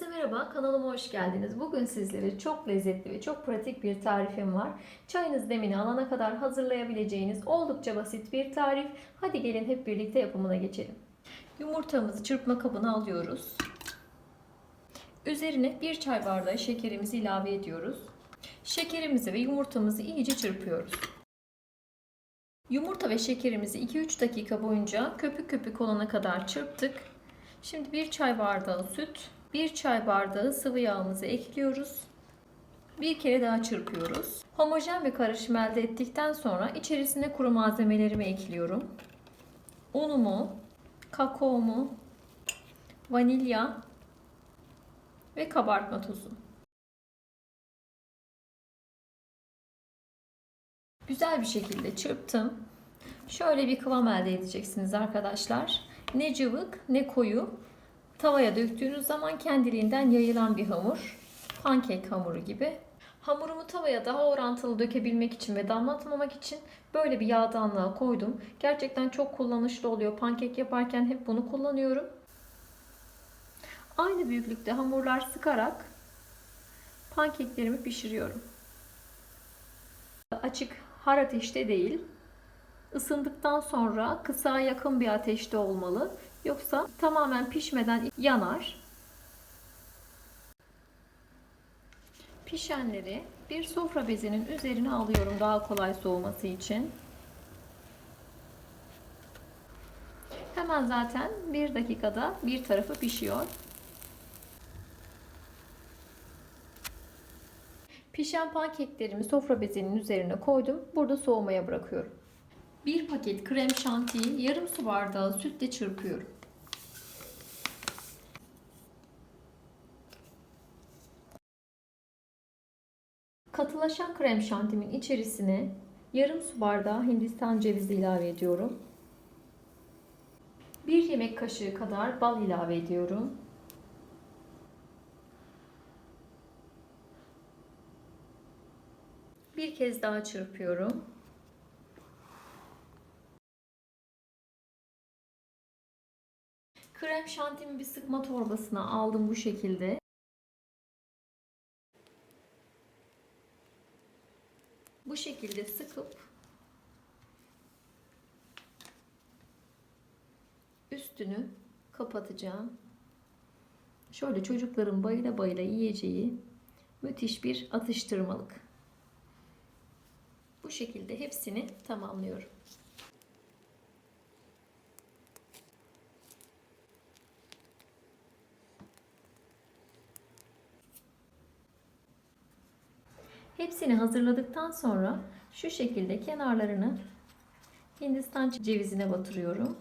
Merhaba, kanalıma hoş geldiniz. Bugün sizlere çok lezzetli ve çok pratik bir tarifim var. Çayınız demini alana kadar hazırlayabileceğiniz oldukça basit bir tarif. Hadi gelin hep birlikte yapımına geçelim. Yumurtamızı çırpma kabına alıyoruz. Üzerine bir çay bardağı şekerimizi ilave ediyoruz. Şekerimizi ve yumurtamızı iyice çırpıyoruz. Yumurta ve şekerimizi 2-3 dakika boyunca köpük köpük olana kadar çırptık. Şimdi bir çay bardağı süt, bir çay bardağı sıvı yağımızı ekliyoruz. Bir kere daha çırpıyoruz. Homojen bir karışım elde ettikten sonra içerisine kuru malzemelerimi ekliyorum. Unumu, kakaomu, vanilya ve kabartma tozu. Güzel bir şekilde çırptım. Şöyle bir kıvam elde edeceksiniz arkadaşlar. Ne cıvık ne koyu. Tavaya döktüğünüz zaman kendiliğinden yayılan bir hamur. Pankek hamuru gibi. Hamurumu tavaya daha orantılı dökebilmek için ve damlatmamak için böyle bir yağdanlığa koydum. Gerçekten çok kullanışlı oluyor. Pankek yaparken hep bunu kullanıyorum. Aynı büyüklükte hamurlar sıkarak pankeklerimi pişiriyorum. Açık har ateşte değil, ısındıktan sonra kısa yakın bir ateşte olmalı. Yoksa tamamen pişmeden yanar. Pişenleri bir sofra bezinin üzerine alıyorum daha kolay soğuması için. Hemen zaten bir dakikada bir tarafı pişiyor. Pişen pankeklerimi sofra bezinin üzerine koydum. Burada soğumaya bırakıyorum. Bir paket krem şantiyi yarım su bardağı sütle çırpıyorum. Katılaşan krem şantimin içerisine yarım su bardağı hindistan cevizi ilave ediyorum. Bir yemek kaşığı kadar bal ilave ediyorum. Bir kez daha çırpıyorum. Krem şantimi bir sıkma torbasına aldım bu şekilde. Bu şekilde sıkıp üstünü kapatacağım. Şöyle çocukların bayıla bayıla yiyeceği müthiş bir atıştırmalık. Bu şekilde hepsini tamamlıyorum. Hepsini hazırladıktan sonra şu şekilde kenarlarını Hindistan cevizine batırıyorum.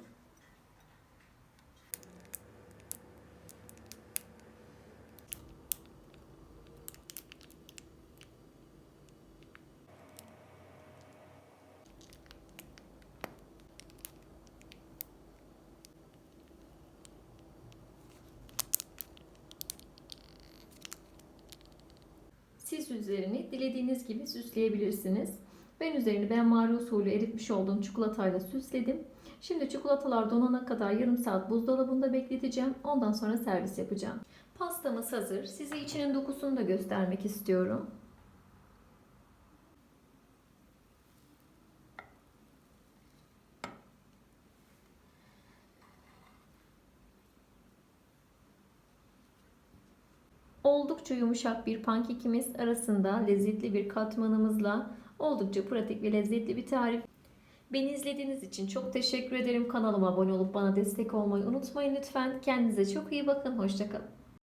Siz üzerini dilediğiniz gibi süsleyebilirsiniz. Ben üzerini benmari usulü eritmiş olduğum çikolatayla süsledim. Şimdi çikolatalar donana kadar yarım saat buzdolabında bekleteceğim. Ondan sonra servis yapacağım. Pastamız hazır. Size içinin dokusunu da göstermek istiyorum. Oldukça yumuşak bir pankekimiz arasında lezzetli bir katmanımızla oldukça pratik ve lezzetli bir tarif. Beni izlediğiniz için çok teşekkür ederim. Kanalıma abone olup bana destek olmayı unutmayın lütfen. Kendinize çok iyi bakın. Hoşçakalın.